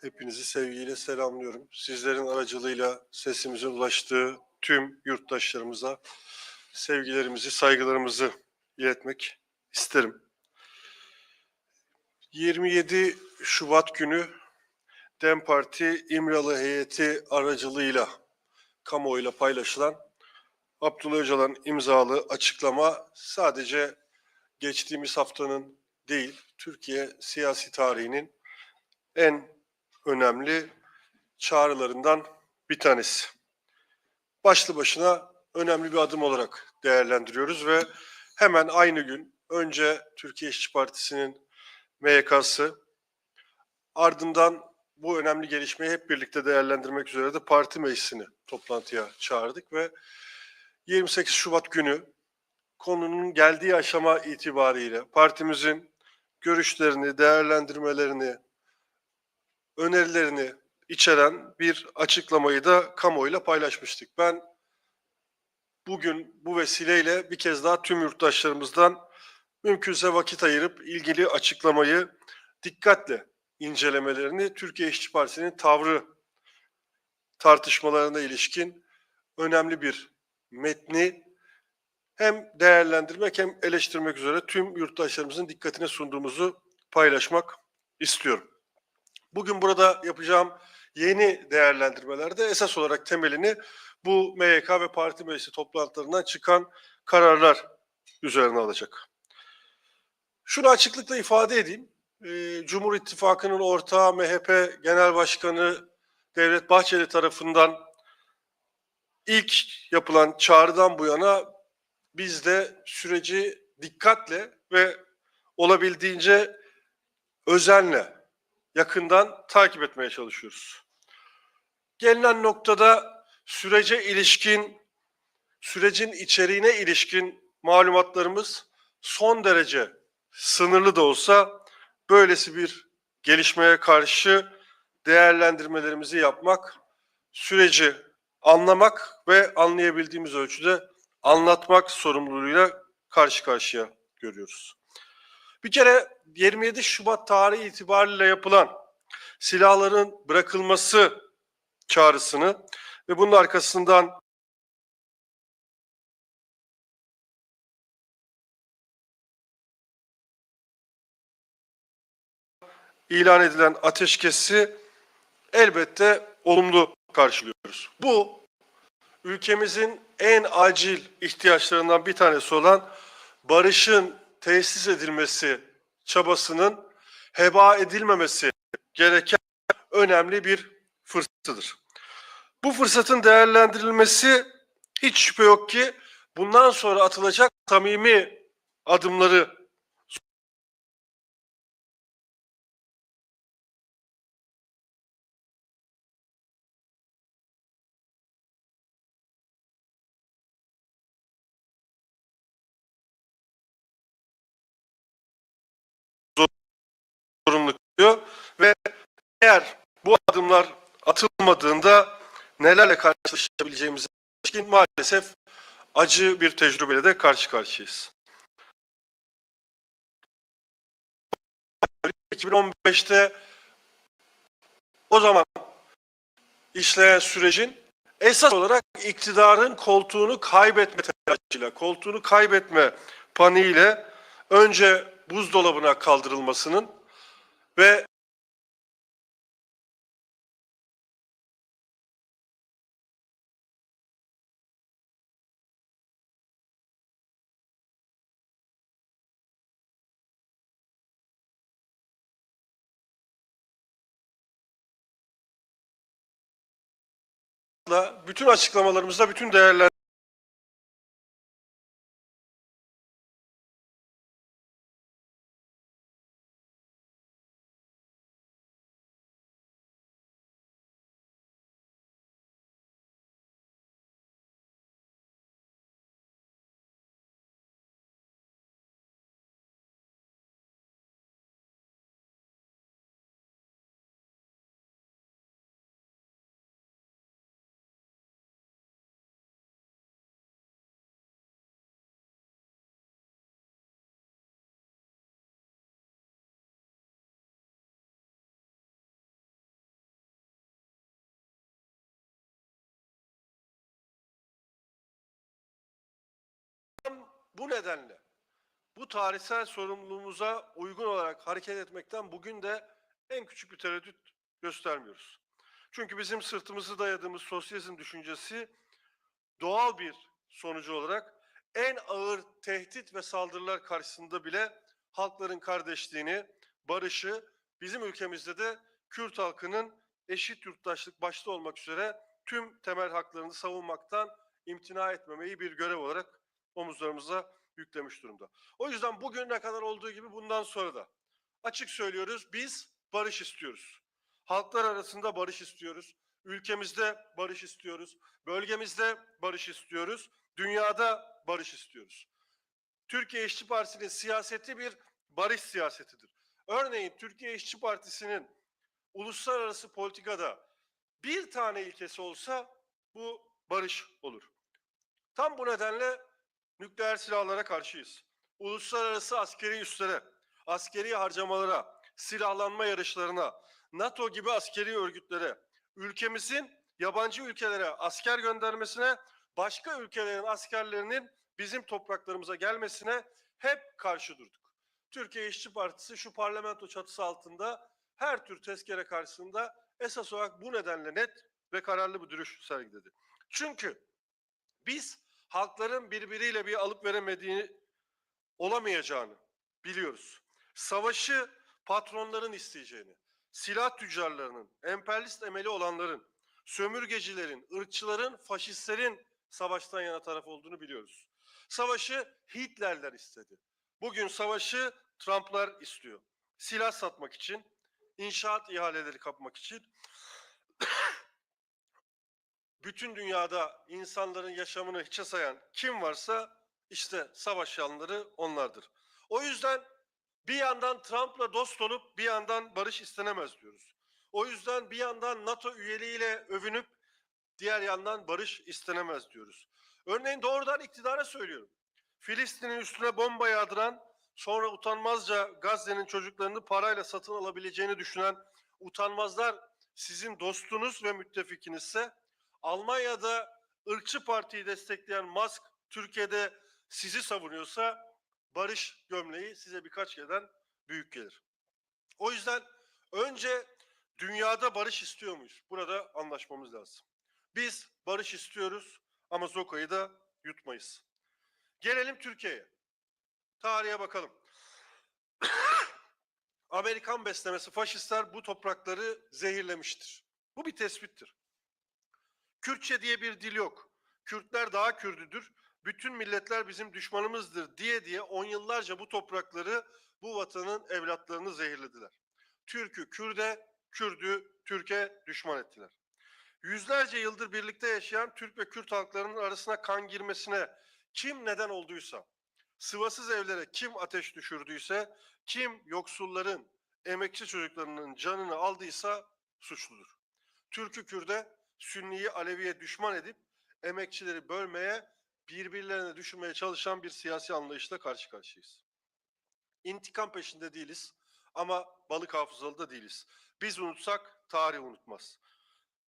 Hepinizi sevgiyle selamlıyorum. Sizlerin aracılığıyla sesimizin ulaştığı tüm yurttaşlarımıza sevgilerimizi, saygılarımızı iletmek isterim. 27 Şubat günü DEM Parti İmralı heyeti aracılığıyla kamuoyuyla paylaşılan Abdullah Öcalan imzalı açıklama sadece geçtiğimiz haftanın değil, Türkiye siyasi tarihinin en önemli çağrılarından bir tanesi. Başlı başına önemli bir adım olarak değerlendiriyoruz ve hemen aynı gün önce Türkiye İşçi Partisi'nin MYK'sı ardından bu önemli gelişmeyi hep birlikte değerlendirmek üzere de parti meclisini toplantıya çağırdık ve 28 Şubat günü konunun geldiği aşama itibariyle partimizin görüşlerini, değerlendirmelerini, önerilerini içeren bir açıklamayı da kamuoyuyla paylaşmıştık. Ben bugün bu vesileyle bir kez daha tüm yurttaşlarımızdan mümkünse vakit ayırıp ilgili açıklamayı dikkatle incelemelerini Türkiye İşçi Partisi'nin tavrı tartışmalarına ilişkin önemli bir metni hem değerlendirmek hem eleştirmek üzere tüm yurttaşlarımızın dikkatine sunduğumuzu paylaşmak istiyorum. Bugün burada yapacağım yeni değerlendirmelerde esas olarak temelini bu MYK ve parti meclisi toplantılarından çıkan kararlar üzerine alacak. Şunu açıklıkla ifade edeyim. Ee, Cumhur İttifakı'nın ortağı MHP Genel Başkanı Devlet Bahçeli tarafından ilk yapılan çağrıdan bu yana biz de süreci dikkatle ve olabildiğince özenle yakından takip etmeye çalışıyoruz. Gelinen noktada sürece ilişkin, sürecin içeriğine ilişkin malumatlarımız son derece sınırlı da olsa böylesi bir gelişmeye karşı değerlendirmelerimizi yapmak, süreci anlamak ve anlayabildiğimiz ölçüde anlatmak sorumluluğuyla karşı karşıya görüyoruz. Bir kere 27 Şubat tarihi itibariyle yapılan silahların bırakılması çağrısını ve bunun arkasından ilan edilen ateşkesi elbette olumlu karşılıyoruz. Bu ülkemizin en acil ihtiyaçlarından bir tanesi olan barışın tesis edilmesi çabasının heba edilmemesi gereken önemli bir fırsatıdır. Bu fırsatın değerlendirilmesi hiç şüphe yok ki bundan sonra atılacak samimi adımları nelerle karşılaşabileceğimize ilişkin maalesef acı bir tecrübeyle de karşı karşıyayız. 2015'te o zaman işleyen sürecin esas olarak iktidarın koltuğunu kaybetme telaşıyla, koltuğunu kaybetme paniğiyle önce buzdolabına kaldırılmasının ve bütün açıklamalarımızda, bütün değerler Bu nedenle bu tarihsel sorumluluğumuza uygun olarak hareket etmekten bugün de en küçük bir tereddüt göstermiyoruz. Çünkü bizim sırtımızı dayadığımız sosyalizm düşüncesi doğal bir sonucu olarak en ağır tehdit ve saldırılar karşısında bile halkların kardeşliğini, barışı, bizim ülkemizde de Kürt halkının eşit yurttaşlık başta olmak üzere tüm temel haklarını savunmaktan imtina etmemeyi bir görev olarak omuzlarımıza yüklemiş durumda. O yüzden bugüne kadar olduğu gibi bundan sonra da açık söylüyoruz biz barış istiyoruz. Halklar arasında barış istiyoruz. Ülkemizde barış istiyoruz. Bölgemizde barış istiyoruz. Dünyada barış istiyoruz. Türkiye İşçi Partisi'nin siyaseti bir barış siyasetidir. Örneğin Türkiye İşçi Partisi'nin uluslararası politikada bir tane ilkesi olsa bu barış olur. Tam bu nedenle nükleer silahlara karşıyız. Uluslararası askeri üslere, askeri harcamalara, silahlanma yarışlarına, NATO gibi askeri örgütlere, ülkemizin yabancı ülkelere asker göndermesine, başka ülkelerin askerlerinin bizim topraklarımıza gelmesine hep karşı durduk. Türkiye İşçi Partisi şu parlamento çatısı altında her tür tezkere karşısında esas olarak bu nedenle net ve kararlı bir duruş sergiledi. Çünkü biz halkların birbiriyle bir alıp veremediğini olamayacağını biliyoruz. Savaşı patronların isteyeceğini, silah tüccarlarının, emperyalist emeli olanların, sömürgecilerin, ırkçıların, faşistlerin savaştan yana taraf olduğunu biliyoruz. Savaşı Hitlerler istedi. Bugün savaşı Trumplar istiyor. Silah satmak için, inşaat ihaleleri kapmak için bütün dünyada insanların yaşamını hiçe sayan kim varsa işte savaş yanları onlardır. O yüzden bir yandan Trump'la dost olup bir yandan barış istenemez diyoruz. O yüzden bir yandan NATO üyeliğiyle övünüp diğer yandan barış istenemez diyoruz. Örneğin doğrudan iktidara söylüyorum. Filistin'in üstüne bomba yağdıran, sonra utanmazca Gazze'nin çocuklarını parayla satın alabileceğini düşünen utanmazlar sizin dostunuz ve müttefikinizse Almanya'da ırkçı partiyi destekleyen Musk Türkiye'de sizi savunuyorsa barış gömleği size birkaç yerden büyük gelir. O yüzden önce dünyada barış istiyor muyuz? Burada anlaşmamız lazım. Biz barış istiyoruz ama Zoka'yı da yutmayız. Gelelim Türkiye'ye. Tarihe bakalım. Amerikan beslemesi faşistler bu toprakları zehirlemiştir. Bu bir tespittir. Kürtçe diye bir dil yok. Kürtler daha Kürdüdür. Bütün milletler bizim düşmanımızdır diye diye on yıllarca bu toprakları, bu vatanın evlatlarını zehirlediler. Türk'ü Kürde, Kürd'ü Türk'e düşman ettiler. Yüzlerce yıldır birlikte yaşayan Türk ve Kürt halklarının arasına kan girmesine kim neden olduysa, sıvasız evlere kim ateş düşürdüyse, kim yoksulların, emekçi çocuklarının canını aldıysa suçludur. Türk'ü Kürde, Sünni'yi Alevi'ye düşman edip emekçileri bölmeye, birbirlerine düşürmeye çalışan bir siyasi anlayışla karşı karşıyayız. İntikam peşinde değiliz ama balık hafızalı da değiliz. Biz unutsak tarih unutmaz.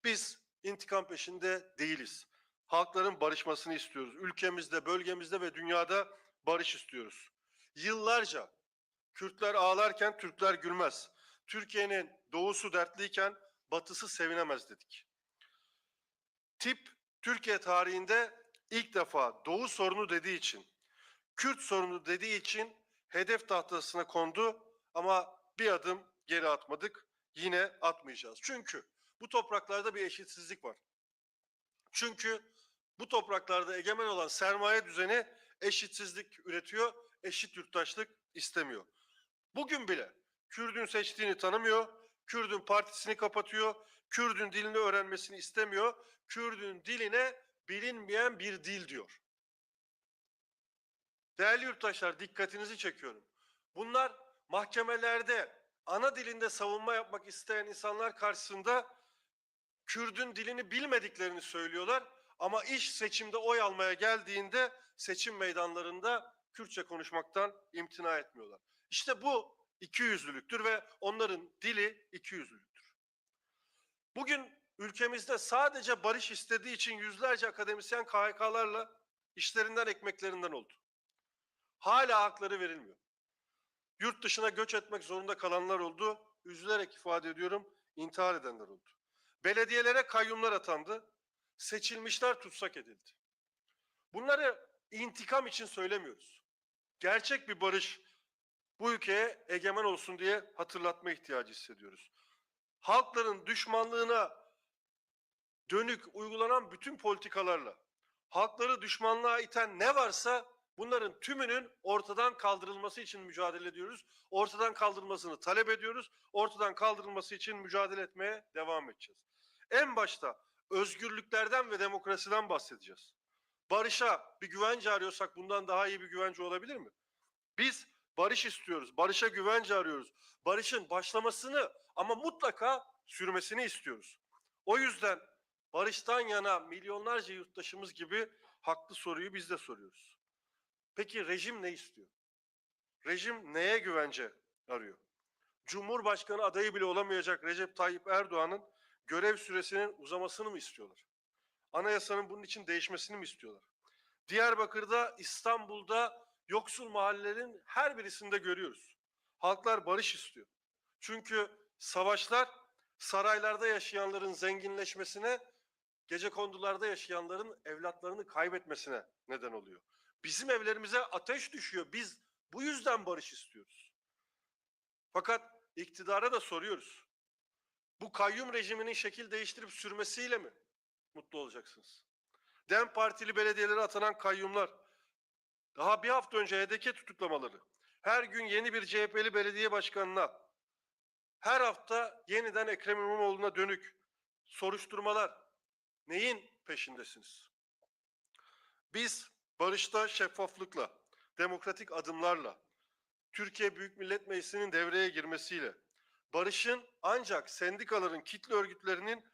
Biz intikam peşinde değiliz. Halkların barışmasını istiyoruz. Ülkemizde, bölgemizde ve dünyada barış istiyoruz. Yıllarca Kürtler ağlarken Türkler gülmez. Türkiye'nin doğusu dertliyken batısı sevinemez dedik. Tip Türkiye tarihinde ilk defa Doğu sorunu dediği için, Kürt sorunu dediği için hedef tahtasına kondu ama bir adım geri atmadık. Yine atmayacağız. Çünkü bu topraklarda bir eşitsizlik var. Çünkü bu topraklarda egemen olan sermaye düzeni eşitsizlik üretiyor, eşit yurttaşlık istemiyor. Bugün bile Kürdün seçtiğini tanımıyor, Kürdün partisini kapatıyor, Kürdün dilini öğrenmesini istemiyor, Kürdün diline bilinmeyen bir dil diyor. Değerli yurttaşlar dikkatinizi çekiyorum. Bunlar mahkemelerde ana dilinde savunma yapmak isteyen insanlar karşısında Kürdün dilini bilmediklerini söylüyorlar ama iş seçimde oy almaya geldiğinde seçim meydanlarında Kürtçe konuşmaktan imtina etmiyorlar. İşte bu ikiyüzlülüktür ve onların dili ikiyüzlülüktür. Bugün ülkemizde sadece barış istediği için yüzlerce akademisyen KHK'larla işlerinden ekmeklerinden oldu. Hala hakları verilmiyor. Yurt dışına göç etmek zorunda kalanlar oldu. Üzülerek ifade ediyorum, intihar edenler oldu. Belediyelere kayyumlar atandı. Seçilmişler tutsak edildi. Bunları intikam için söylemiyoruz. Gerçek bir barış bu ülkeye egemen olsun diye hatırlatma ihtiyacı hissediyoruz. Halkların düşmanlığına dönük uygulanan bütün politikalarla halkları düşmanlığa iten ne varsa bunların tümünün ortadan kaldırılması için mücadele ediyoruz. Ortadan kaldırılmasını talep ediyoruz. Ortadan kaldırılması için mücadele etmeye devam edeceğiz. En başta özgürlüklerden ve demokrasiden bahsedeceğiz. Barışa bir güvence arıyorsak bundan daha iyi bir güvence olabilir mi? Biz barış istiyoruz. Barışa güvence arıyoruz. Barışın başlamasını ama mutlaka sürmesini istiyoruz. O yüzden barıştan yana milyonlarca yurttaşımız gibi haklı soruyu biz de soruyoruz. Peki rejim ne istiyor? Rejim neye güvence arıyor? Cumhurbaşkanı adayı bile olamayacak Recep Tayyip Erdoğan'ın görev süresinin uzamasını mı istiyorlar? Anayasanın bunun için değişmesini mi istiyorlar? Diyarbakır'da, İstanbul'da yoksul mahallelerin her birisinde görüyoruz. Halklar barış istiyor. Çünkü savaşlar saraylarda yaşayanların zenginleşmesine, gece kondularda yaşayanların evlatlarını kaybetmesine neden oluyor. Bizim evlerimize ateş düşüyor. Biz bu yüzden barış istiyoruz. Fakat iktidara da soruyoruz. Bu kayyum rejiminin şekil değiştirip sürmesiyle mi mutlu olacaksınız? DEM Partili belediyelere atanan kayyumlar, daha bir hafta önce HDK tutuklamaları, her gün yeni bir CHP'li belediye başkanına, her hafta yeniden Ekrem İmamoğlu'na dönük soruşturmalar, neyin peşindesiniz? Biz barışta şeffaflıkla, demokratik adımlarla, Türkiye Büyük Millet Meclisi'nin devreye girmesiyle, barışın ancak sendikaların, kitle örgütlerinin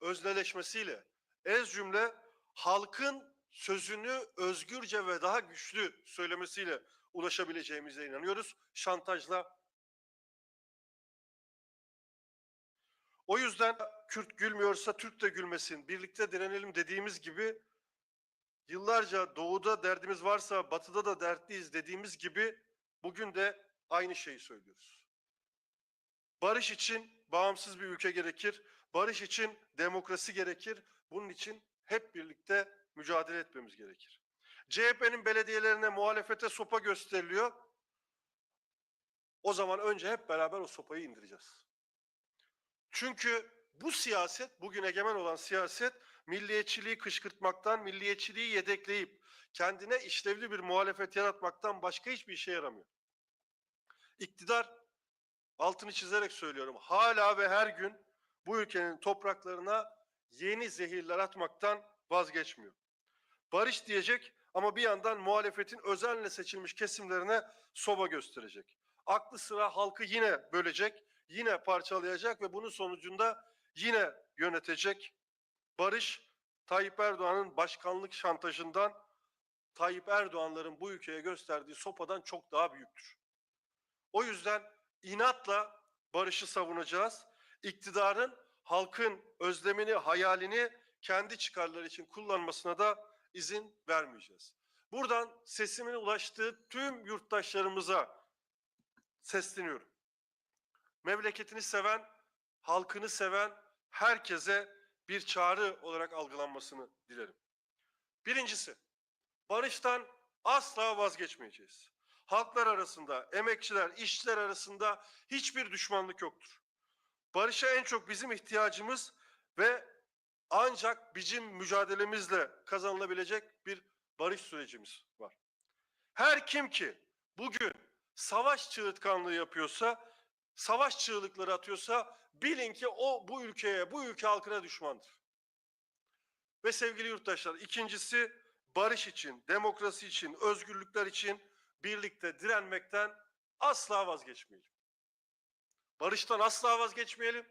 özneleşmesiyle, ez cümle halkın sözünü özgürce ve daha güçlü söylemesiyle ulaşabileceğimize inanıyoruz. Şantajla. O yüzden Kürt gülmüyorsa Türk de gülmesin, birlikte direnelim dediğimiz gibi yıllarca doğuda derdimiz varsa batıda da dertliyiz dediğimiz gibi bugün de aynı şeyi söylüyoruz. Barış için bağımsız bir ülke gerekir. Barış için demokrasi gerekir. Bunun için hep birlikte mücadele etmemiz gerekir. CHP'nin belediyelerine muhalefete sopa gösteriliyor. O zaman önce hep beraber o sopayı indireceğiz. Çünkü bu siyaset, bugün egemen olan siyaset milliyetçiliği kışkırtmaktan, milliyetçiliği yedekleyip kendine işlevli bir muhalefet yaratmaktan başka hiçbir işe yaramıyor. İktidar, altını çizerek söylüyorum, hala ve her gün bu ülkenin topraklarına yeni zehirler atmaktan vazgeçmiyor. Barış diyecek ama bir yandan muhalefetin özenle seçilmiş kesimlerine soba gösterecek. Aklı sıra halkı yine bölecek, yine parçalayacak ve bunun sonucunda yine yönetecek. Barış, Tayyip Erdoğan'ın başkanlık şantajından, Tayyip Erdoğan'ların bu ülkeye gösterdiği sopadan çok daha büyüktür. O yüzden inatla barışı savunacağız. İktidarın halkın özlemini, hayalini kendi çıkarları için kullanmasına da izin vermeyeceğiz. Buradan sesimin ulaştığı tüm yurttaşlarımıza sesleniyorum. Memleketini seven, halkını seven herkese bir çağrı olarak algılanmasını dilerim. Birincisi, barıştan asla vazgeçmeyeceğiz. Halklar arasında, emekçiler, işçiler arasında hiçbir düşmanlık yoktur. Barışa en çok bizim ihtiyacımız ve ancak bizim mücadelemizle kazanılabilecek bir barış sürecimiz var. Her kim ki bugün savaş çığırtkanlığı yapıyorsa, savaş çığlıkları atıyorsa bilin ki o bu ülkeye, bu ülke halkına düşmandır. Ve sevgili yurttaşlar, ikincisi barış için, demokrasi için, özgürlükler için birlikte direnmekten asla vazgeçmeyelim. Barıştan asla vazgeçmeyelim.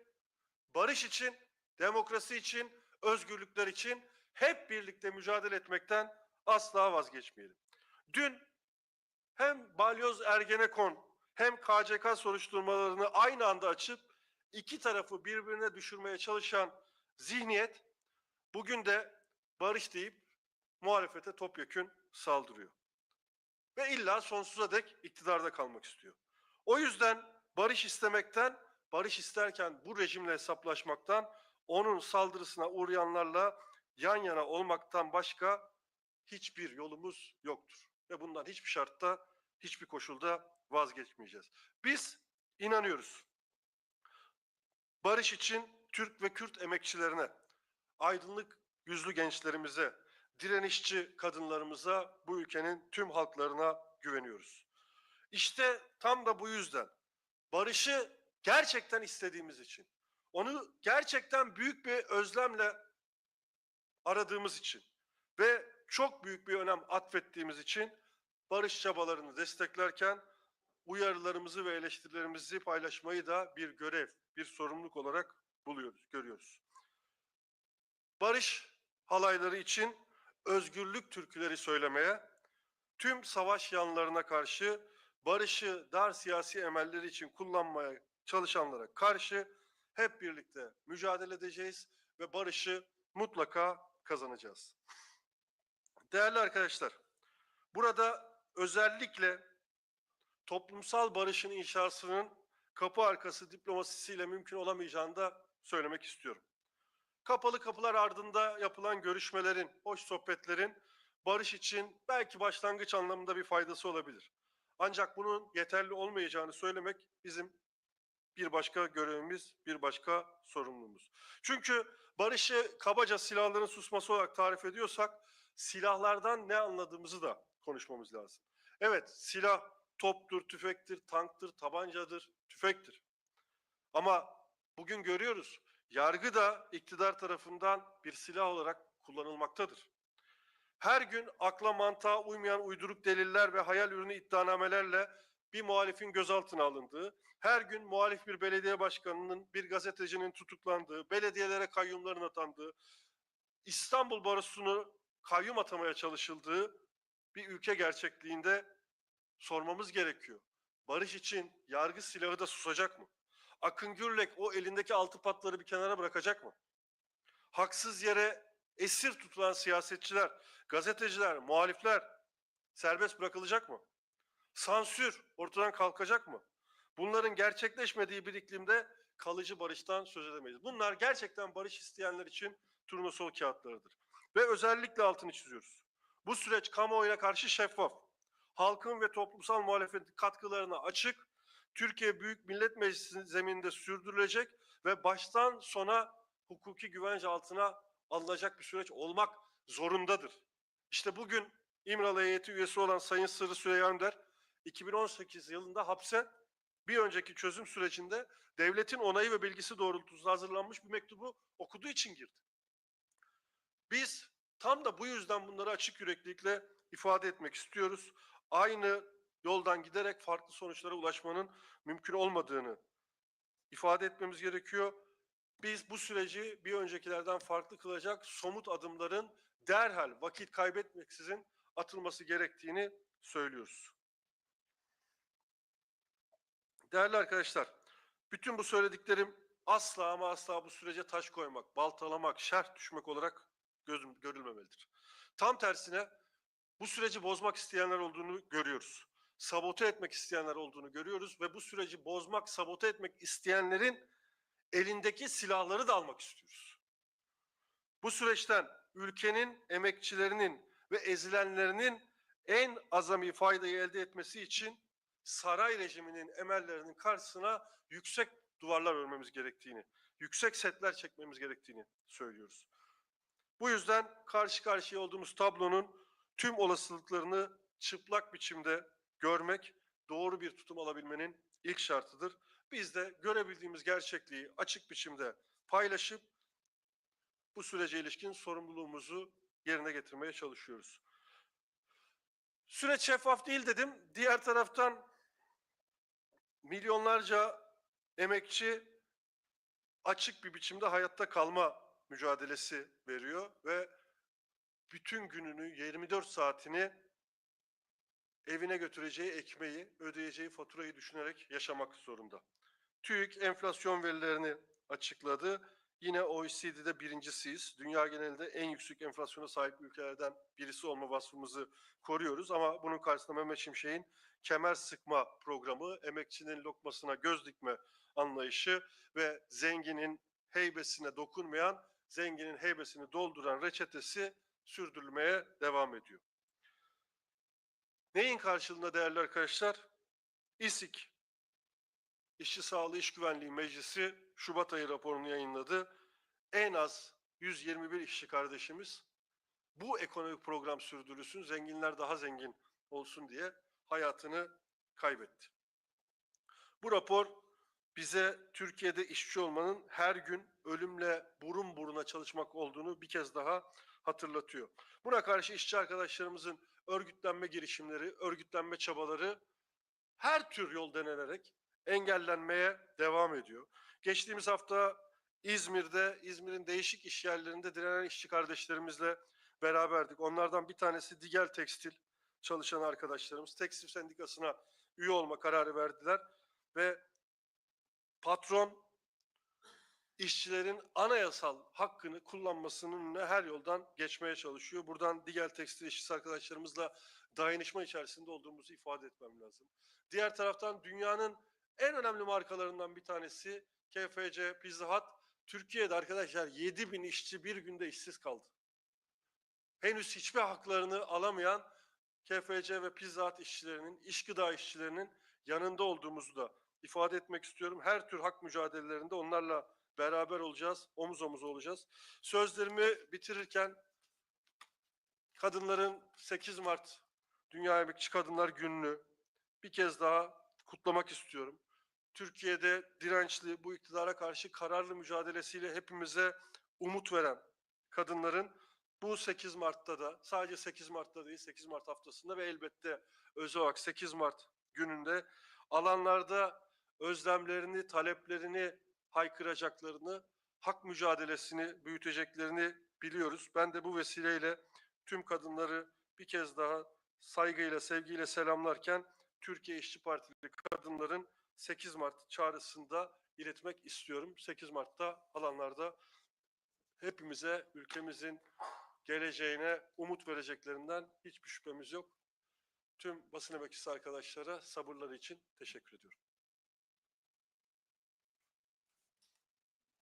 Barış için, demokrasi için, özgürlükler için hep birlikte mücadele etmekten asla vazgeçmeyelim. Dün hem Balyoz Ergenekon hem KCK soruşturmalarını aynı anda açıp iki tarafı birbirine düşürmeye çalışan zihniyet bugün de barış deyip muhalefete topyekün saldırıyor. ve illa sonsuza dek iktidarda kalmak istiyor. O yüzden barış istemekten, barış isterken bu rejimle hesaplaşmaktan, onun saldırısına uğrayanlarla yan yana olmaktan başka hiçbir yolumuz yoktur. Ve bundan hiçbir şartta, hiçbir koşulda vazgeçmeyeceğiz. Biz inanıyoruz. Barış için Türk ve Kürt emekçilerine, aydınlık yüzlü gençlerimize, direnişçi kadınlarımıza, bu ülkenin tüm halklarına güveniyoruz. İşte tam da bu yüzden barışı gerçekten istediğimiz için, onu gerçekten büyük bir özlemle aradığımız için ve çok büyük bir önem atfettiğimiz için barış çabalarını desteklerken uyarılarımızı ve eleştirilerimizi paylaşmayı da bir görev, bir sorumluluk olarak buluyoruz, görüyoruz. Barış halayları için özgürlük türküleri söylemeye, tüm savaş yanlarına karşı barışı dar siyasi emelleri için kullanmaya çalışanlara karşı hep birlikte mücadele edeceğiz ve barışı mutlaka kazanacağız. Değerli arkadaşlar, burada özellikle toplumsal barışın inşasının kapı arkası diplomasisiyle mümkün olamayacağını da söylemek istiyorum. Kapalı kapılar ardında yapılan görüşmelerin, hoş sohbetlerin barış için belki başlangıç anlamında bir faydası olabilir. Ancak bunun yeterli olmayacağını söylemek bizim bir başka görevimiz, bir başka sorumluluğumuz. Çünkü barışı kabaca silahların susması olarak tarif ediyorsak silahlardan ne anladığımızı da konuşmamız lazım. Evet, silah toptur, tüfektir, tanktır, tabancadır, tüfektir. Ama bugün görüyoruz, yargı da iktidar tarafından bir silah olarak kullanılmaktadır. Her gün akla mantığa uymayan uyduruk deliller ve hayal ürünü iddianamelerle bir muhalifin gözaltına alındığı, her gün muhalif bir belediye başkanının, bir gazetecinin tutuklandığı, belediyelere kayyumların atandığı, İstanbul Barosu'nu kayyum atamaya çalışıldığı bir ülke gerçekliğinde sormamız gerekiyor. Barış için yargı silahı da susacak mı? Akın Gürlek o elindeki altı patları bir kenara bırakacak mı? Haksız yere esir tutulan siyasetçiler, gazeteciler, muhalifler serbest bırakılacak mı? Sansür ortadan kalkacak mı? Bunların gerçekleşmediği bir iklimde kalıcı barıştan söz edemeyiz. Bunlar gerçekten barış isteyenler için turnusol kağıtlarıdır. Ve özellikle altını çiziyoruz. Bu süreç kamuoyuna karşı şeffaf, halkın ve toplumsal muhalefetin katkılarına açık, Türkiye Büyük Millet Meclisi zemininde sürdürülecek ve baştan sona hukuki güvence altına alınacak bir süreç olmak zorundadır. İşte bugün İmralı heyeti üyesi olan Sayın Sırrı Süreyya Önder 2018 yılında hapse bir önceki çözüm sürecinde devletin onayı ve bilgisi doğrultusunda hazırlanmış bir mektubu okuduğu için girdi. Biz tam da bu yüzden bunları açık yüreklilikle ifade etmek istiyoruz. Aynı yoldan giderek farklı sonuçlara ulaşmanın mümkün olmadığını ifade etmemiz gerekiyor. Biz bu süreci bir öncekilerden farklı kılacak somut adımların derhal vakit kaybetmeksizin atılması gerektiğini söylüyoruz. Değerli arkadaşlar, bütün bu söylediklerim asla ama asla bu sürece taş koymak, baltalamak, şerh düşmek olarak gözüm, görülmemelidir. Tam tersine bu süreci bozmak isteyenler olduğunu görüyoruz. Sabote etmek isteyenler olduğunu görüyoruz ve bu süreci bozmak, sabote etmek isteyenlerin elindeki silahları da almak istiyoruz. Bu süreçten ülkenin emekçilerinin ve ezilenlerinin en azami faydayı elde etmesi için saray rejiminin emellerinin karşısına yüksek duvarlar örmemiz gerektiğini, yüksek setler çekmemiz gerektiğini söylüyoruz. Bu yüzden karşı karşıya olduğumuz tablonun tüm olasılıklarını çıplak biçimde görmek, doğru bir tutum alabilmenin ilk şartıdır. Biz de görebildiğimiz gerçekliği açık biçimde paylaşıp bu sürece ilişkin sorumluluğumuzu yerine getirmeye çalışıyoruz. Süreç şeffaf değil dedim. Diğer taraftan milyonlarca emekçi açık bir biçimde hayatta kalma mücadelesi veriyor ve bütün gününü 24 saatini evine götüreceği ekmeği, ödeyeceği faturayı düşünerek yaşamak zorunda. TÜİK enflasyon verilerini açıkladı. Yine OECD'de birincisiyiz. Dünya genelinde en yüksek enflasyona sahip ülkelerden birisi olma vasfımızı koruyoruz. Ama bunun karşısında Mehmet Şimşek'in kemer sıkma programı, emekçinin lokmasına göz dikme anlayışı ve zenginin heybesine dokunmayan, zenginin heybesini dolduran reçetesi sürdürülmeye devam ediyor. Neyin karşılığında değerli arkadaşlar? İSİK, İşçi Sağlığı İş Güvenliği Meclisi Şubat ayı raporunu yayınladı. En az 121 işçi kardeşimiz bu ekonomik program sürdürülsün, zenginler daha zengin olsun diye hayatını kaybetti. Bu rapor bize Türkiye'de işçi olmanın her gün ölümle burun buruna çalışmak olduğunu bir kez daha hatırlatıyor. Buna karşı işçi arkadaşlarımızın örgütlenme girişimleri, örgütlenme çabaları her tür yol denenerek engellenmeye devam ediyor. Geçtiğimiz hafta İzmir'de, İzmir'in değişik iş yerlerinde direnen işçi kardeşlerimizle beraberdik. Onlardan bir tanesi Digel Tekstil çalışan arkadaşlarımız. Tekstil Sendikası'na üye olma kararı verdiler ve patron işçilerin anayasal hakkını kullanmasının önüne her yoldan geçmeye çalışıyor. Buradan Digel Tekstil işçisi arkadaşlarımızla dayanışma içerisinde olduğumuzu ifade etmem lazım. Diğer taraftan dünyanın en önemli markalarından bir tanesi KFC Pizza Hut. Türkiye'de arkadaşlar 7 bin işçi bir günde işsiz kaldı. Henüz hiçbir haklarını alamayan KFC ve Pizza Hut işçilerinin, iş gıda işçilerinin yanında olduğumuzu da ifade etmek istiyorum. Her tür hak mücadelelerinde onlarla beraber olacağız, omuz omuz olacağız. Sözlerimi bitirirken kadınların 8 Mart Dünya Emekçi Kadınlar Günü'nü bir kez daha kutlamak istiyorum. Türkiye'de dirençli, bu iktidara karşı kararlı mücadelesiyle hepimize umut veren kadınların bu 8 Mart'ta da sadece 8 Mart'ta değil 8 Mart haftasında ve elbette özel olarak 8 Mart gününde alanlarda özlemlerini, taleplerini haykıracaklarını, hak mücadelesini büyüteceklerini biliyoruz. Ben de bu vesileyle tüm kadınları bir kez daha saygıyla, sevgiyle selamlarken Türkiye İşçi Partili kadınların 8 Mart çağrısında iletmek istiyorum. 8 Mart'ta alanlarda hepimize ülkemizin geleceğine umut vereceklerinden hiçbir şüphemiz yok. Tüm basın emekçisi arkadaşlara sabırları için teşekkür ediyorum.